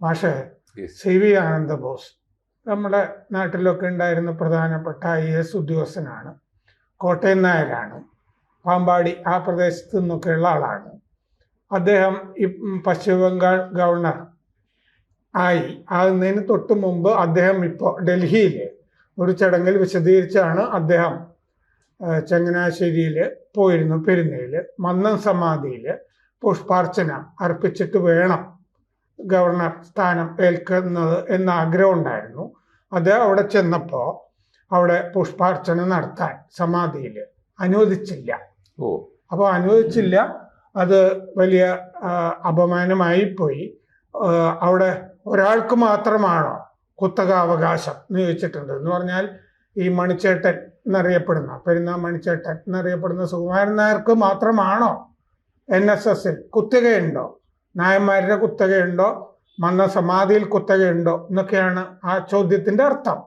Yes. C V Ananda Bose. നമ്മുടെ നാട്ടിലൊക്കെ ഉണ്ടായിരുന്ന പ്രധാനപ്പെട്ട ഐ എസ് ഉദ്യോഗസ്ഥനാണ്. കോട്ടയം നായരാണ്. പാമ്പാടി ആ പ്രദേശത്ത് നിന്നൊക്കെയുള്ള ആളാണ്. അദ്ദേഹം ഈ പശ്ചിമ ബംഗാൾ ഗവർണർ ആയി. ആകുന്നതിന് തൊട്ട് മുമ്പ് അദ്ദേഹം ഇപ്പോൾ ഡൽഹിയിൽ ഒരു ചടങ്ങിൽ വിശദീകരിച്ചാണ് അദ്ദേഹം ചങ്ങനാശ്ശേരിയിൽ പോയിരുന്നു പെരുന്നയിൽ മന്നം സമാധിയിൽ പുഷ്പാർച്ചന അർപ്പിച്ചിട്ട് വേണം. ഗവർണർ സ്ഥാനം ഏൽക്കുന്നത് എന്ന ആഗ്രഹം ഉണ്ടായിരുന്നു. അത് അവിടെ ചെന്നപ്പോൾ അവിടെ പുഷ്പാർച്ചന നടത്താൻ സമാധിയിൽ അനുവദിച്ചില്ല. ഓ. അപ്പോൾ അനുവദിച്ചില്ല. അത് വലിയ അപമാനമായി പോയി. അവിടെ ഒരാൾക്ക് മാത്രമാണോ കുത്തക അവകാശം നിയോഗിച്ചിട്ടുണ്ട് എന്ന് പറഞ്ഞാൽ ഈ മണിച്ചേട്ടൻ എന്നറിയപ്പെടുന്ന പെരുന്നാ മണിച്ചേട്ടൻ എന്നറിയപ്പെടുന്ന സുകുമാരൻ നായർക്ക് മാത്രമാണോ എൻ എസ് എസിൽ കുത്തകയുണ്ടോ? നായന്മാരുടെ കുത്തകയുണ്ടോ? മന്ന സമാധിയിൽ കുത്തകയുണ്ടോ? എന്നൊക്കെയാണ് ആ ചോദ്യത്തിന്റെ അർത്ഥം.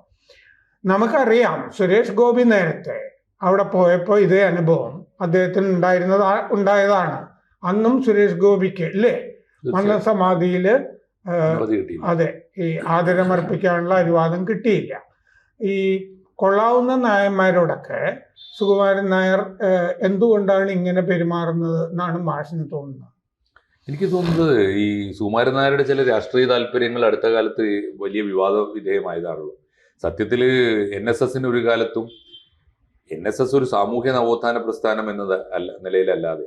നമുക്കറിയാം സുരേഷ് ഗോപി നേരത്തെ അവിടെ പോയപ്പോൾ ഇതേ അനുഭവം അദ്ദേഹത്തിന് ഉണ്ടായിരുന്നത് ഉണ്ടായതാണ്. അന്നും സുരേഷ് ഗോപിക്ക് അല്ലേ? മന്ന. സമാധിയിൽ അതെ ഈ ആദരമർപ്പിക്കാനുള്ള അനുവാദം കിട്ടിയില്ല. ഈ കൊള്ളാവുന്ന നായന്മാരോടൊക്കെ സുകുമാരൻ നായർ എന്തുകൊണ്ടാണ് ഇങ്ങനെ പെരുമാറുന്നത് എന്നാണ് മാഷിന് തോന്നുന്നത്? എനിക്ക് തോന്നുന്നത് ഈ സുകുമാരൻ നായരുടെ ചില രാഷ്ട്രീയ താല്പര്യങ്ങൾ അടുത്ത കാലത്ത് വലിയ വിവാദ വിധേയമായതാണല്ലോ. സത്യത്തിൽ എൻ എസ് എസിന് ഒരു കാലത്തും എൻ എസ് എസ് ഒരു സാമൂഹ്യ നവോത്ഥാന പ്രസ്ഥാനം എന്നത് അല്ല നിലയിലല്ലാതെ.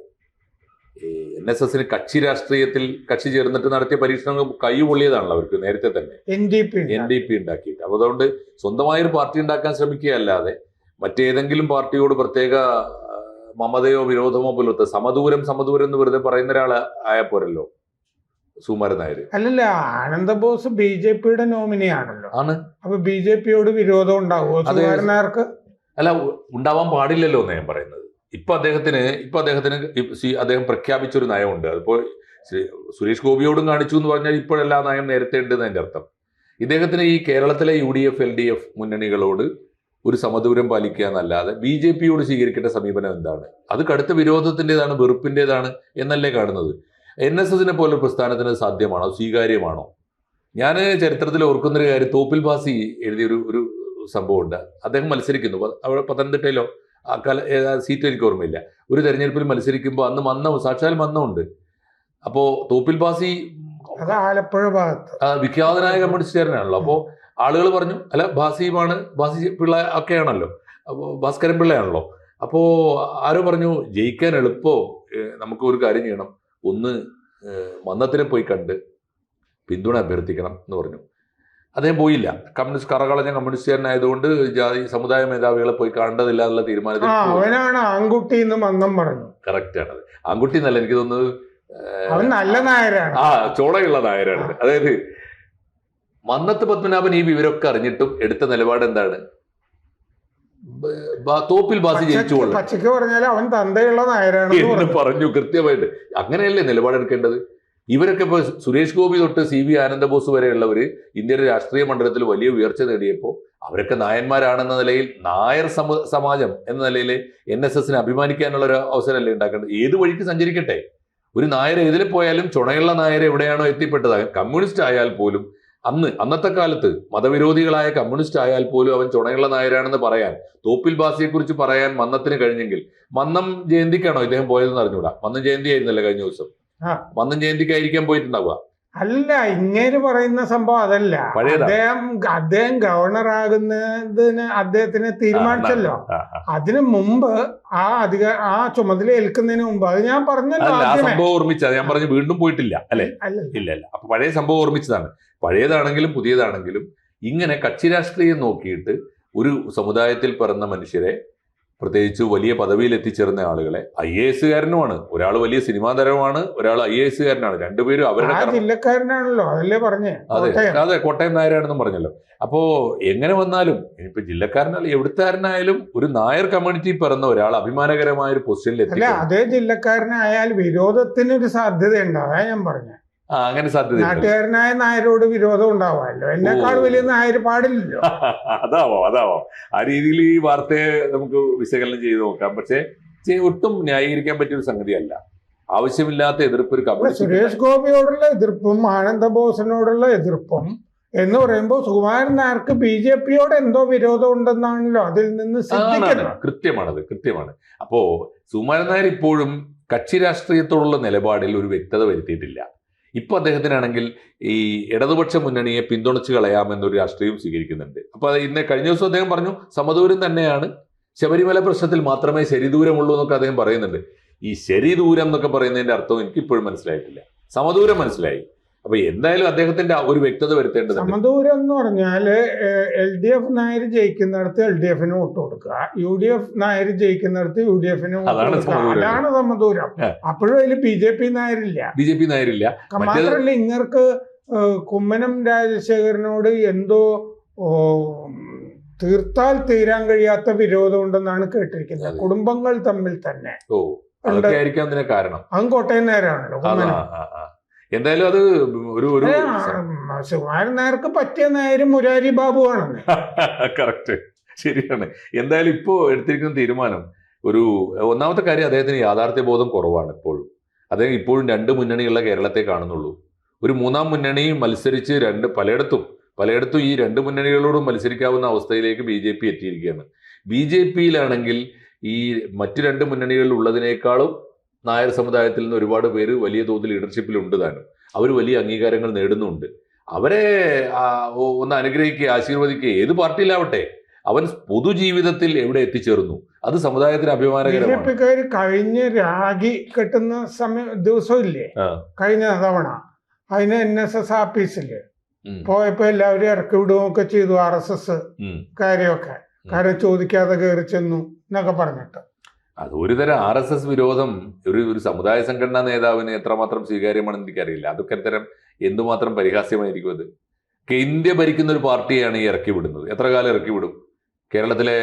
എൻ എസ് എസിന് കക്ഷി രാഷ്ട്രീയത്തിൽ കക്ഷി ചേർന്നിട്ട് നടത്തിയ പരീക്ഷണങ്ങൾ കൈപൊള്ളിയതാണല്ലോ അവർക്ക് നേരത്തെ തന്നെ. N D P N D P ഉണ്ടാക്കിയിട്ട്. അപ്പോൾ അതുകൊണ്ട് സ്വന്തമായൊരു പാർട്ടി ഉണ്ടാക്കാൻ ശ്രമിക്കുകയല്ലാതെ മറ്റേതെങ്കിലും പാർട്ടിയോട് പ്രത്യേക മമതയോ വിരോധമോ പുലർത്ത്. സമദൂരം സമദൂരം എന്ന് വെറുതെ പറയുന്ന ഒരാൾ ആയപ്പോരല്ലോ സുമാരൻ നായർ. അല്ലല്ല ആനന്ദബോസ് ബി ജെ പിയുടെ നോമിനിയാണല്ലോ ആണ്. അപ്പൊ ബി ജെ പിയോട് വിരോധം ഉണ്ടാവുമോ സുമാരൻ നായർക്ക്? അല്ല ഉണ്ടാവാൻ പാടില്ലല്ലോ എന്ന് ഞാൻ പറയുന്നത്. ഇപ്പൊ അദ്ദേഹത്തിന് ഇപ്പൊ അദ്ദേഹത്തിന് അദ്ദേഹം പ്രഖ്യാപിച്ചൊരു നയമുണ്ട്. അതിപ്പോ സുരേഷ് ഗോപിയോടും കാണിച്ചു എന്ന് പറഞ്ഞാൽ ഇപ്പോഴെല്ലാ നയം നേരത്തെ ഉണ്ട് എന്നതിന്റെ അർത്ഥം. ഇദ്ദേഹത്തിന് ഈ കേരളത്തിലെ U D F L D F മുന്നണികളോട് ഒരു സമദൂരം പാലിക്കുക എന്നല്ലാതെ ബി ജെ പിയോട് സ്വീകരിക്കേണ്ട സമീപനം എന്താണ്? അത് കടുത്ത വിരോധത്തിന്റെതാണ് വെറുപ്പിന്റെതാണ് എന്നല്ലേ കാണുന്നത്? എൻ എസ് എസിനെ പോലെ പ്രസ്ഥാനത്തിന് സാധ്യമാണോ? സ്വീകാര്യമാണോ? ഞാൻ ചരിത്രത്തിൽ ഓർക്കുന്നൊരു കാര്യം തോപ്പിൽ ഭാസി എഴുതിയൊരു ഒരു സംഭവമുണ്ട്. അദ്ദേഹം മത്സരിക്കുന്നു. അവിടെ പത്തനംതിട്ടയിലോ ആ കാല സീറ്റ് എനിക്ക് ഓർമ്മയില്ല. ഒരു തെരഞ്ഞെടുപ്പിൽ മത്സരിക്കുമ്പോൾ അന്ന് മന്നം സാക്ഷാൽ മന്നമുണ്ട്. അപ്പോൾ തോപ്പിൽ ഭാസി ആലപ്പുഴ ഭാഗത്ത്. വിഖ്യാതനായ കമ്മ്യൂണിസ്റ്റുകാരനാണല്ലോ അപ്പോൾ ആളുകൾ പറഞ്ഞു അല്ല ബാസിയുമാണ് ബാസി പിള്ള ഒക്കെയാണല്ലോ. അപ്പോൾ ഭാസ്കരൻ പിള്ളയാണല്ലോ. അപ്പോൾ ആരോ പറഞ്ഞു ജയിക്കാൻ എളുപ്പോ നമുക്ക് ഒരു കാര്യം ചെയ്യണം. ഒന്ന് മന്നത്തിനെ പോയി കണ്ട് പിന്തുണ അഭ്യർത്ഥിക്കണം എന്ന് പറഞ്ഞു. അദ്ദേഹം പോയില്ല. കമ്മ്യൂണിസ്റ്റ് കറകളഞ്ഞ കമ്മ്യൂണിസ്റ്റുകാരനായതുകൊണ്ട് ജാതി സമുദായ മേധാവികളെ പോയി കാണേണ്ടതില്ല എന്നുള്ള തീരുമാനത്തിൽ അവനാണ് ആൺകുട്ടി എന്ന് മന്നം പറഞ്ഞു. കറക്റ്റ് ആണ് ആൺകുട്ടി എന്നല്ല എനിക്ക് തോന്നുന്നത് അവൻ നല്ല നായരാണ്. ആ ചോളയുള്ള നായരാണ്. അതായത് മന്നത്ത് പത്മനാഭൻ ഈ വിവരമൊക്കെ അറിഞ്ഞിട്ടും എടുത്ത നിലപാട് എന്താണ്? തോപ്പിൽ ബാസി ജയിച്ചു പച്ചക്ക് പറഞ്ഞാൽ അവൻ തന്തയുള്ള നായരാണ് പറഞ്ഞു. കൃത്യമായിട്ട്. അങ്ങനെയല്ലേ നിലപാടെടുക്കേണ്ടത്? ഇവരൊക്കെ ഇപ്പൊ സുരേഷ് ഗോപി തൊട്ട് സി വി ആനന്ദബോസ് വരെയുള്ളവര് ഇന്ത്യയുടെ രാഷ്ട്രീയ മണ്ഡലത്തിൽ വലിയ ഉയർച്ച നേടിയപ്പോൾ അവരൊക്കെ നായന്മാരാണെന്ന നിലയിൽ നായർ സമ സമാജം എന്ന നിലയിൽ എൻ എസ് എസിന് അഭിമാനിക്കാനുള്ള ഒരു അവസരമല്ലേ ഉണ്ടാക്കേണ്ടത്? ഏത് വഴിക്ക് സഞ്ചരിക്കട്ടെ? ഒരു നായർ ഏതിൽ പോയാലും ചുണയുള്ള നായർ എവിടെയാണോ എത്തിപ്പെട്ടത്. കമ്മ്യൂണിസ്റ്റ് ആയാൽ പോലും അന്ന് അന്നത്തെ കാലത്ത് മതവിരോധികളായ കമ്മ്യൂണിസ്റ്റ് ആയാൽ പോലും അവൻ ചുണയുള്ള നായരാണെന്ന് പറയാൻ തോപ്പിൽ ബാസിയെ കുറിച്ച് പറയാൻ മന്നത്തിന് കഴിഞ്ഞെങ്കിൽ മന്നം ജയന്തിക്കാണോ ഇദ്ദേഹം പോയതെന്ന് അറിഞ്ഞൂടാ മന്നം ജയന്തി ആയിരുന്നല്ലോ കഴിഞ്ഞ ദിവസം. മന്നം ജയന്തിക്കായിരിക്കാൻ പോയിട്ടുണ്ടാവുക. അല്ല ഇങ്ങേര് പറയുന്ന സംഭവം അതല്ല. അദ്ദേഹം അദ്ദേഹം ഗവർണർ ആകുന്നതിന് അദ്ദേഹത്തിന് തീരുമാനിച്ചല്ലോ. അതിന് മുമ്പ് ആ അധിക ആ ചുമതല ഏൽക്കുന്നതിന് മുമ്പ് അത് ഞാൻ പറഞ്ഞല്ലോ സംഭവം ഓർമ്മിച്ചത്. ഞാൻ പറഞ്ഞു വീണ്ടും പോയിട്ടില്ല അല്ല? ഇല്ല അല്ല അപ്പൊ പഴയ സംഭവം ഓർമ്മിച്ചതാണ്. പഴയതാണെങ്കിലും പുതിയതാണെങ്കിലും ഇങ്ങനെ കക്ഷി രാഷ്ട്രീയം നോക്കിയിട്ട് ഒരു സമുദായത്തിൽ പിറന്ന മനുഷ്യരെ പ്രത്യേകിച്ച് വലിയ പദവിയിൽ എത്തിച്ചേർന്ന ആളുകളെ ഐ എ എസ്സുകാരനുമാണ്. ഒരാൾ വലിയ സിനിമാ താരമാണ് ഒരാൾ ഐ എ എസ്സുകാരനാണ്. രണ്ടുപേരും അവരുടെ ജില്ലക്കാരനാണല്ലോ അതല്ലേ പറഞ്ഞേ. അതെ അതെ കോട്ടയം നായരാണെന്നും പറഞ്ഞല്ലോ. അപ്പോ എങ്ങനെ വന്നാലും ഇനിയിപ്പോ ജില്ലക്കാരനായാലും എവിടുത്തുകാരനായാലും ഒരു നായർ കമ്മ്യൂണിറ്റി പിറന്ന ഒരാൾ അഭിമാനകരമായ ഒരു പൊസിഷനിൽ എത്തിക്കണം അതേ ജില്ലക്കാരനായാൽ വിരോധത്തിനൊരു സാധ്യതയുണ്ട്. അതാ ഞാൻ പറഞ്ഞത് ആ അങ്ങനെ സാധ്യത നാട്ടുകാരനായ നായരോട് വിരോധം ഉണ്ടാവാമല്ലോ എന്നെക്കാൾ. വലിയ നായർ പാടില്ലല്ലോ. അതാവോ അതാവോ. ആ രീതിയിൽ ഈ വാർത്തയെ നമുക്ക് വിശകലനം ചെയ്ത് നോക്കാം. പക്ഷേ ഒട്ടും ന്യായീകരിക്കാൻ പറ്റിയ ഒരു സംഗതിയല്ല. ആവശ്യമില്ലാത്ത എതിർപ്പ് ഒരു കമ്മ്യൂണിസ്റ്റ് സുരേഷ് ഗോപിയോടുള്ള എതിർപ്പും ആനന്ദ ബോസിനോടുള്ള എതിർപ്പും എന്ന് പറയുമ്പോൾ സുകുമാരൻ നായർക്ക് ബി ജെ പിയോട് എന്തോ വിരോധം ഉണ്ടെന്നാണല്ലോ അതിൽ നിന്ന് കൃത്യമാണത് കൃത്യമാണ്. അപ്പോ സുകുമാരൻ നായർ ഇപ്പോഴും കക്ഷി രാഷ്ട്രീയത്തോടുള്ള നിലപാടിൽ ഒരു വ്യക്തത വരുത്തിയിട്ടില്ല. ഇപ്പൊ അദ്ദേഹത്തിനാണെങ്കിൽ ഈ ഇടതുപക്ഷ മുന്നണിയെ പിന്തുണച്ച് കളയാമെന്നൊരു രാഷ്ട്രീയം സ്വീകരിക്കുന്നുണ്ട്. അപ്പോൾ ഇന്ന് കഴിഞ്ഞ ദിവസം അദ്ദേഹം പറഞ്ഞു സമദൂരം തന്നെയാണ്. ശബരിമല പ്രശ്നത്തിൽ മാത്രമേ ശരിദൂരമുള്ളൂ എന്നൊക്കെ അദ്ദേഹം പറയുന്നുണ്ട്. ഈ ശരിദൂരം എന്നൊക്കെ പറയുന്നതിന്റെ അർത്ഥം എനിക്ക് ഇപ്പോഴും മനസ്സിലായിട്ടില്ല. സമദൂരം മനസ്സിലായി. അപ്പൊ എന്തായാലും അദ്ദേഹത്തിന്റെ ഒരു വ്യക്തത വരുത്തേണ്ടത് സമദൂരം എന്ന് പറഞ്ഞാൽ എൽ ഡി എഫ് നായർ ജയിക്കുന്നിടത്ത് എൽ ഡി എഫിന് വോട്ട് കൊടുക്കുക. യു ഡി എഫ് നായർ ജയിക്കുന്നിടത്ത് യു ഡി എഫിന് വോട്ട് അതാണ് കൊടുക്കുക. സമദൂരം. അതാണ് സമദൂരം. ആ. അപ്പോഴും അതിൽ ബി ജെ പി നായരില്ല. ബി ജെ പി നായരില്ല. മാത്രമല്ല ഇങ്ങർക്ക് കുമ്മനം രാജശേഖരനോട് എന്തോ തീർത്താൽ തീരാൻ കഴിയാത്ത വിരോധം ഉണ്ടെന്നാണ് കേട്ടിരിക്കുന്നത്. കുടുംബങ്ങൾ തമ്മിൽ തന്നെ. അതും കോട്ടയം നേരാണല്ലോ കുമ്മനം. എന്തായാലും അത് ഒരു ഒരു സുകുമാരൻ നായർക്ക് പറ്റിയ നായരും മുരാരി ബാബു ആണ് കറക്റ്റ് ശരിയാണ്. എന്തായാലും ഇപ്പോ എടുത്തിരിക്കുന്ന തീരുമാനം ഒരു ഒന്നാമത്തെ കാര്യം അദ്ദേഹത്തിന് യാഥാർത്ഥ്യ ബോധം കുറവാണ് ഇപ്പോഴും അദ്ദേഹം ഇപ്പോഴും രണ്ട് മുന്നണിയുള്ള കേരളത്തെ കാണുന്നുള്ളൂ. ഒരു മൂന്നാം മുന്നണി മത്സരിച്ച് രണ്ട് പലയിടത്തും പലയിടത്തും ഈ രണ്ട് മുന്നണികളോടും മത്സരിക്കാവുന്ന അവസ്ഥയിലേക്ക് ബി ജെ പി എത്തിയിരിക്കുകയാണ്. ബി ജെ പിയിലാണെങ്കിൽ ഈ മറ്റു രണ്ട് മുന്നണികളിൽ ഉള്ളതിനേക്കാളും നായർ സമുദായത്തിൽ നിന്ന് ഒരുപാട് പേര് വലിയ തോതിൽ ലീഡർഷിപ്പിൽ ഉണ്ട് താനും. അവർ വലിയ അംഗീകാരങ്ങൾ നേടുന്നുണ്ട്. അവരെ ഒന്ന് അനുഗ്രഹിക്കുക ആശീർവദിക്കുക ഏത് പാർട്ടിയിലാവട്ടെ അവൻ പൊതുജീവിതത്തിൽ എവിടെ എത്തിച്ചേർന്നു? അത് സമുദായത്തിന് അഭിമാനകരമാണ്. കഴിഞ്ഞ രാഗി കെട്ടുന്ന സമയം ദിവസം ഇല്ലേ? ആ. കഴിഞ്ഞ തവണ. അതിന് എൻ എസ് എസ് ആഫീസിൽ പോയപ്പോ എല്ലാവരും ഇറക്കി വിടുകയൊക്കെ ചെയ്തു ആർ എസ് എസ് കാര്യമൊക്കെ കാര്യം ചോദിക്കാതെ കയറി ചെന്നു എന്നൊക്കെ പറഞ്ഞിട്ട്. അത് ഒരു തരം ആർ എസ് എസ് വിരോധം ഒരു ഒരു സമുദായ സംഘടനാ നേതാവിന് എത്രമാത്രം സ്വീകാര്യമാണെന്ന് എനിക്കറിയില്ല. അതൊക്കെ തരം എന്തുമാത്രം പരിഹാസ്യമായിരിക്കും അത്? ഇന്ത്യ ഭരിക്കുന്ന ഒരു പാർട്ടിയാണ് ഈ ഇറക്കി വിടുന്നത്. എത്ര കാലം ഇറക്കി വിടും? കേരളത്തിലെ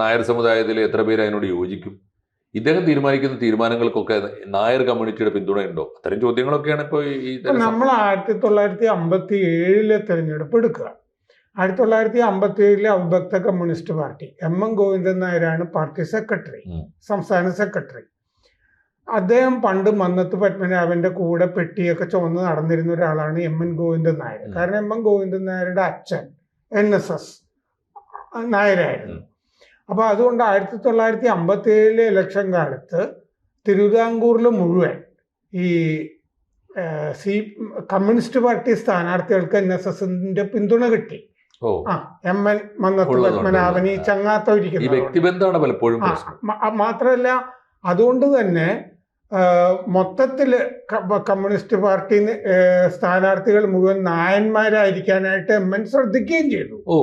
നായർ സമുദായത്തിലെ എത്ര പേര് അതിനോട് യോജിക്കും? ഇദ്ദേഹം തീരുമാനിക്കുന്ന തീരുമാനങ്ങൾക്കൊക്കെ നായർ കമ്മ്യൂണിറ്റിയുടെ പിന്തുണയുണ്ടോ അത്തരം ചോദ്യങ്ങളൊക്കെയാണ് ഇപ്പോൾ ഈ നമ്മൾ ആയിരത്തി തൊള്ളായിരത്തി അമ്പത്തി ഏഴിലെ തെരഞ്ഞെടുപ്പ് എടുക്കുക. ആയിരത്തി തൊള്ളായിരത്തി അമ്പത്തി ഏഴിലെ അവിഭക്ത communist party M M Govindan നായരാണ് പാർട്ടി സെക്രട്ടറി സംസ്ഥാന സെക്രട്ടറി. അദ്ദേഹം പണ്ട് മന്നത്ത് പത്മനാഭന്റെ കൂടെ പെട്ടിയൊക്കെ ചുമന്ന് നടന്നിരുന്ന ഒരാളാണ് എം എൻ ഗോവിന്ദൻ നായർ. കാരണം എം എൻ ഗോവിന്ദൻ നായരുടെ അച്ഛൻ എൻ എസ് എസ് നായരായിരുന്നു. ഉം. അപ്പൊ അതുകൊണ്ട് ആയിരത്തി തൊള്ളായിരത്തി അമ്പത്തി ഏഴിലെ ഇലക്ഷൻ കാലത്ത് തിരുവിതാംകൂറിൽ മുഴുവൻ ഈ സി കമ്മ്യൂണിസ്റ്റ് പാർട്ടി സ്ഥാനാർത്ഥികൾക്ക് എൻ എസ് എസിന്റെ പിന്തുണ കിട്ടി. എം എൽ മന്നത്ത് പത്മനാഭൻ ഈ. ചങ്ങാത്ത ഇരിക്കുന്നത് വ്യക്തിബന്ധമാണ് പലപ്പോഴും മാത്രമല്ല അതുകൊണ്ട് തന്നെ മൊത്തത്തിൽ മൊത്തത്തിൽ കമ്മ്യൂണിസ്റ്റ് പാർട്ടി സ്ഥാനാർത്ഥികൾ മുഴുവൻ നായന്മാരായിരിക്കാനായിട്ട് എം എൻ ശ്രദ്ധിക്കുകയും ചെയ്തു. ഓ.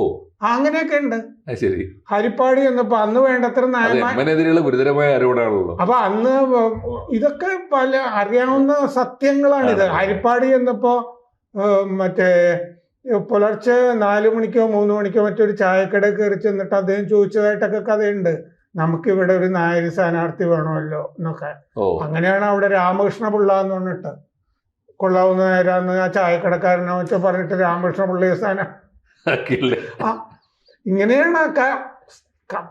അങ്ങനെയൊക്കെ ഉണ്ട് ശരി ഹരിപ്പാടി എന്നപ്പോ അന്ന് വേണ്ടത്ര നായന്മാരെതിരെയുള്ള ഗുരുതരമായ ആരോപണമാണല്ലോ അപ്പൊ അന്ന് ഇതൊക്കെ പല അറിയാവുന്ന സത്യങ്ങളാണ് ഇത് ഹരിപ്പാടി എന്നപ്പോ മറ്റേ പുലർച്ചെ നാല് മണിക്കോ മൂന്ന് മണിക്കോ മറ്റൊരു ചായക്കട കയറി ചെന്നിട്ട് അദ്ദേഹം ചോദിച്ചതായിട്ടൊക്കെ കഥയുണ്ട്. നമുക്കിവിടെ ഒരു നായർ സ്ഥാനാർത്ഥി വേണമല്ലോ എന്നൊക്കെ. അങ്ങനെയാണ് അവിടെ രാമകൃഷ്ണ പിള്ള എന്ന് പറഞ്ഞിട്ട്. കൊള്ളാവുന്ന നേരാന്ന് ആ ചായക്കടക്കാരനെ മറ്റോ പറഞ്ഞിട്ട് രാമകൃഷ്ണ പിള്ളയെ സ്ഥാനം. ആ. ഇങ്ങനെയാണ്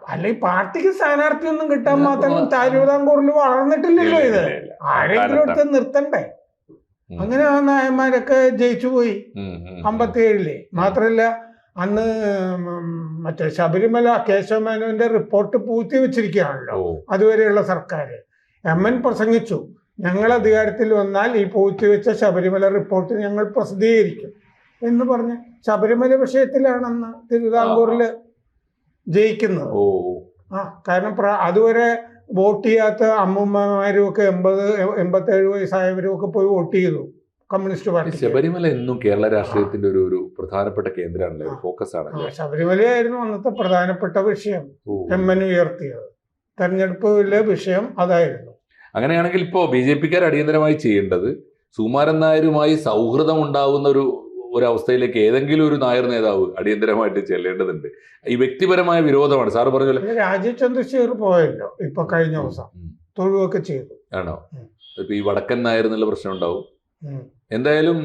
അല്ലെ പാർട്ടിക്ക് സ്ഥാനാർത്ഥി ഒന്നും കിട്ടാൻ മാത്രം താരൂതാംകൂറിൽ വളർന്നിട്ടില്ലല്ലോ ഇത്. ആരെങ്കിലും എടുത്ത് നിർത്തണ്ടേ. അങ്ങനെ ആ നായന്മാരൊക്കെ ജയിച്ചു പോയി. ഉം, ഉം, അമ്പത്തി ഏഴിൽ മാത്രല്ല അന്ന് മറ്റേ ശബരിമല കേശവമേനോന്റെ റിപ്പോർട്ട് പൂഴ്ത്തി വെച്ചിരിക്കുകയാണല്ലോ. അതുവരെയുള്ള സർക്കാർ എം എൻ പ്രസംഗിച്ചു. ഞങ്ങൾ അധികാരത്തിൽ വന്നാൽ ഈ പൂഴ്ത്തിവെച്ച ശബരിമല റിപ്പോർട്ട് ഞങ്ങൾ പ്രസിദ്ധീകരിക്കും എന്ന് പറഞ്ഞ് ശബരിമല വിഷയത്തിലാണെന്ന് തിരുവിതാംകൂറിൽ ജയിക്കുന്നത്. ആ കാരണം അതുവരെ വോട്ട് ചെയ്യാത്ത അമ്മൂമ്മമാരും ഒക്കെ എൺപത് എൺപത്തേഴ് വയസ്സായവരും ഒക്കെ പോയി വോട്ട് ചെയ്തു. കമ്മ്യൂണിസ്റ്റ് പാർട്ടി ശബരിമല എന്നും കേരള രാഷ്ട്രീയത്തിന്റെ ഒരു ഒരു പ്രധാനപ്പെട്ട കേന്ദ്രമാണല്ലേ ഫോക്കസ് ആണ് ശബരിമലയായിരുന്നു അന്നത്തെ പ്രധാനപ്പെട്ട വിഷയം. ഓ. എം എൻ ഉയർത്തിയത്. തെരഞ്ഞെടുപ്പിലെ വിഷയം അതായിരുന്നു. അങ്ങനെയാണെങ്കിൽ ഇപ്പോ ബി ജെ പിക്കാർ അടിയന്തരമായി ചെയ്യേണ്ടത് സുമാരൻ നായരുമായി സൗഹൃദം ഉണ്ടാവുന്ന ഒരു ഒരു അവസ്ഥയിലേക്ക് ഏതെങ്കിലും ഒരു നായർ നേതാവ് അടിയന്തരമായിട്ട് ചെല്ലേണ്ടതുണ്ട്. ഈ വ്യക്തിപരമായ വിരോധമാണ്. സാറ് പറഞ്ഞ പോലെ പിന്നെ രാജീവ് ചന്ദ്രശേഖർ പോയല്ലോ ഇപ്പൊ കഴിഞ്ഞ ദിവസം. തൊഴുവൊക്കെ ചെയ്തു. ആണോ? ഇപ്പൊ ഈ വടക്കൻ നായർ എന്നുള്ള പ്രശ്നം ഉണ്ടാവും. എന്തായാലും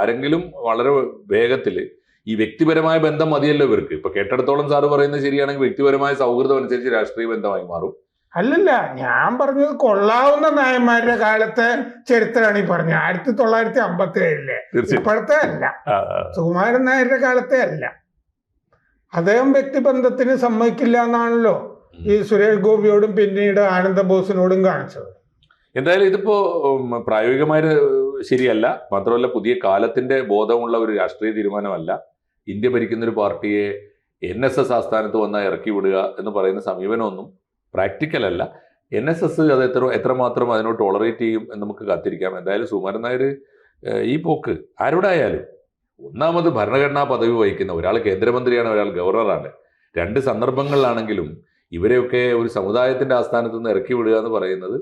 ആരെങ്കിലും വളരെ വേഗത്തിൽ ഈ വ്യക്തിപരമായ ബന്ധം മതിയല്ലോ ഇവർക്ക്. ഇപ്പൊ കേട്ടിടത്തോളം സാറ് പറയുന്നത് ശരിയാണെങ്കിൽ വ്യക്തിപരമായ സൗഹൃദം അനുസരിച്ച് രാഷ്ട്രീയ ബന്ധമായി മാറും. അല്ലല്ല ഞാൻ പറഞ്ഞത് കൊള്ളാവുന്ന നായന്മാരുടെ കാലത്തെ ചരിത്രമാണ് ഈ പറഞ്ഞത്. ആയിരത്തി തൊള്ളായിരത്തി അമ്പത്തി ഏഴിലെ ഇപ്പോഴത്തെ അല്ല. സുകുമാരൻ നായരുടെ കാലത്തെ അല്ല. അദ്ദേഹം വ്യക്തിബന്ധത്തിന് സമ്മതിക്കില്ല എന്നാണല്ലോ ഈ സുരേഷ് ഗോപിയോടും പിന്നീട് ആനന്ദ ബോസിനോടും കാണിച്ചത്. എന്തായാലും ഇതിപ്പോ പ്രായോഗികമായി ശരിയല്ല. മാത്രമല്ല പുതിയ കാലത്തിന്റെ ബോധമുള്ള ഒരു രാഷ്ട്രീയ തീരുമാനമല്ല. ഇന്ത്യ ഭരിക്കുന്ന ഒരു പാർട്ടിയെ എൻ എസ് എസ് ആസ്ഥാനത്ത് വന്നാൽ ഇറക്കി വിടുക എന്ന് പറയുന്ന സമീപനമൊന്നും പ്രാക്ടിക്കൽ അല്ല. എൻ എസ് എസ് അത് എത്ര എത്രമാത്രം അതിനോട് ടോളറേറ്റ് ചെയ്യും എന്ന് നമുക്ക് കാത്തിരിക്കാം. എന്തായാലും സുകുമാരൻ നായർ ഈ പോക്ക് ആരോടായാലും ഒന്നാമത് ഭരണഘടനാ പദവി വഹിക്കുന്ന ഒരാൾ കേന്ദ്രമന്ത്രിയാണ് ഒരാൾ ഗവർണറാണ്. രണ്ട് സന്ദർഭങ്ങളിലാണെങ്കിലും ഇവരെയൊക്കെ ഒരു സമുദായത്തിന്റെ ആസ്ഥാനത്ത് നിന്ന് ഇറക്കി വിടുക എന്ന് പറയുന്നത്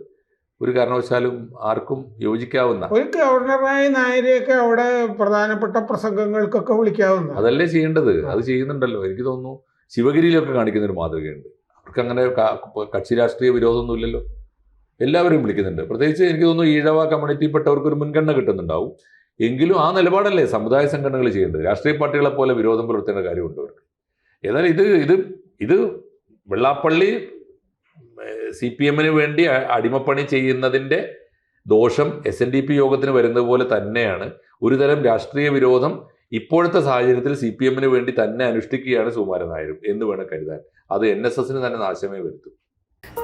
ഒരു കാരണവശാലും ആർക്കും യോജിക്കാവുന്ന ഒരു ഗവർണറായി നായരെയൊക്കെ അവിടെ പ്രധാനപ്പെട്ട പ്രസംഗങ്ങൾക്കൊക്കെ വിളിക്കാവുന്ന അതല്ലേ ചെയ്യേണ്ടത്? അത് ചെയ്യുന്നുണ്ടല്ലോ. എനിക്ക് തോന്നുന്നു ശിവഗിരിയിലൊക്കെ കാണിക്കുന്ന ഒരു മാതൃകയുണ്ട്. അവർക്ക് അങ്ങനെ കക്ഷി രാഷ്ട്രീയ വിരോധമൊന്നുമില്ലല്ലോ. എല്ലാവരും വിളിക്കുന്നുണ്ട്. പ്രത്യേകിച്ച് എനിക്ക് തോന്നുന്നു ഈഴവ കമ്മ്യൂണിറ്റിയിൽപ്പെട്ടവർക്ക് ഒരു മുൻഗണന കിട്ടുന്നുണ്ടാവും. എങ്കിലും ആ നിലപാടല്ലേ സമുദായ സംഘടനകൾ ചെയ്യേണ്ടത് രാഷ്ട്രീയ പാർട്ടികളെ പോലെ വിരോധം പുലർത്തേണ്ട കാര്യമുണ്ട് അവർക്ക്? ഏതായാലും ഇത് ഇത് ഇത് വെള്ളാപ്പള്ളി സി പി എമ്മിന് വേണ്ടി അടിമപ്പണി ചെയ്യുന്നതിന്റെ ദോഷം എസ് എൻ ഡി പി യോഗത്തിന് വരുന്നത് പോലെ തന്നെയാണ്. ഒരുതരം രാഷ്ട്രീയ വിരോധം ഇപ്പോഴത്തെ സാഹചര്യത്തിൽ സി പി എമ്മിന് വേണ്ടി തന്നെ അനുഷ്ഠിക്കുകയാണ് സുകുമാരൻ നായരും എന്ന് വേണം കരുതാൻ. അത് എൻ എസ് എസിന് തന്നെ നാശമേ വരുത്തും.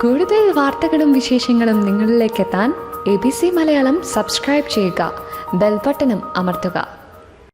കൂടുതൽ വാർത്തകളും വിശേഷങ്ങളും നിങ്ങളിലേക്ക് എത്താൻ A B C Malayalam subscribe ചെയ്യുക. ബെൽബട്ടനും അമർത്തുക.